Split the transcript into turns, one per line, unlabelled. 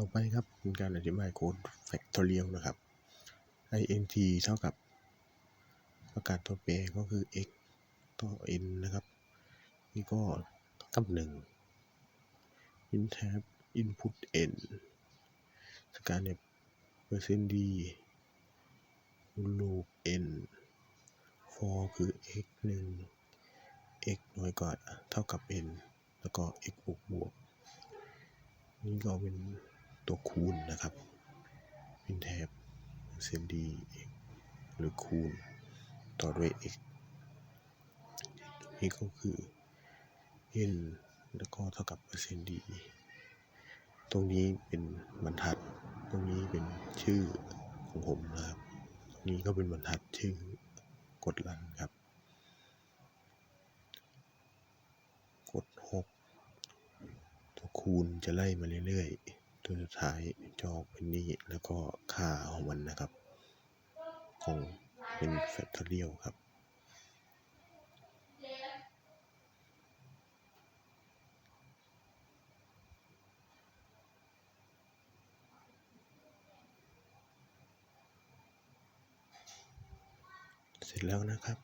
ต่อไปครับเป็นการอธิบายโค้ด factorial นะครับ int เท่ากับประกาศตัวแปรก็คือ x ต่อ n นะครับ นี่ก็เท่ากับหนึ่ง int tab input n สการเนี่ยเปอร์เซ็นต์ d loop n for คือ x หนึ่ง x น้อยกว่าเท่ากับ n แล้วก็ x บวกบวกนี่ก็เป็น ตัวคูณนะครับเป็นแทบเซนดีหรือคูณต่อด้วย x นี่ก็คือ n แล้วก็เท่ากับเปอร์เซ็นต์ดีตรงนี้เป็นบรรทัด ตรงนี้เป็นชื่อของผมนะครับ ตรงนี้ก็เป็นบรรทัดชื่อกดลันครับ กด 6 ตัวคูณจะไล่มาเรื่อยๆ ตัวสุดท้ายจออกเป็นนี่แล้วก็ค่าของมันนะครับ ของเป็นแฟกทอเรียลครับเสร็จแล้วนะครับ